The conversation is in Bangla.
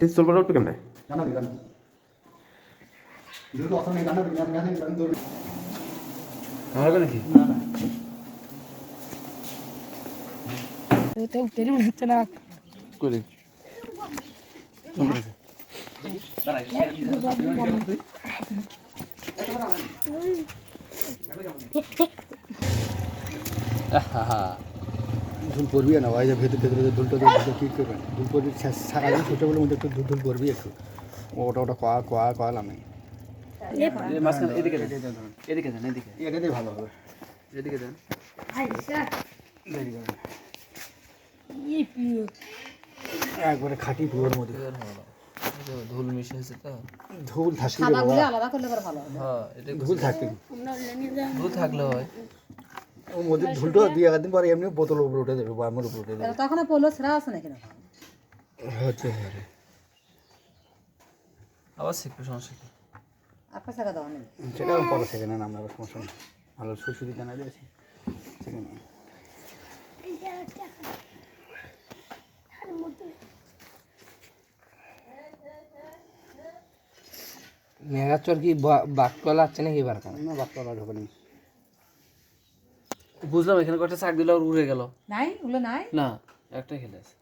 এটা চলবার উঠবে কেমন গানা দি গানা দুটো অসম নেই গানা দি গানা গানা গানা দৌড় আমার নাকি না না ওতে উঠতে হচ্ছে না করে ধুল পড়বি না ভাই যে ভেতর ভেতরে যে ধুলটা দিয়ে কি করবেন ধুল পড়বি সারাদিন ছোটোবেলার মধ্যে একটু ধুল ধুল পড়বি একটু। ওটা ওটা কয়া কয়া কয়ালাম আমি। এদিকে এদিকে এদিকে ভালো হবে। এদিকে দেন। একবারে খাঁটি পুরোর মধ্যে ধুল মিশে আছে তো। ধুল থাকলে আলাদা করলে করে ভালো হবে। হ্যাঁ এটা ধুল থাকবে ধুল থাকলে হয়। মধ্যে ধুলটা দিয়ে একদিন পরে এমনি বোতলের উপরে উঠে দেবে বা আমার উপরে উঠে দেবে। তখন পড়ল সেরা আছে নাকি না? হচ্ছে আবার শিখবে সমস্যা কি? আপনার টাকা দেওয়া নেই সেটা আমি পরে সেখানে নাম নেবার সমস্যা নেই। ভালো জানা সেখানে মেঘাচর কি বাককলা আছে নাকি এবার? না বাচ্চা ঢোকে নি বুঝলাম এখানে কয়েকটা চাক দিলে আর উড়ে গেল। নাই? ওগুলো নাই? না একটাই খেলে আছে।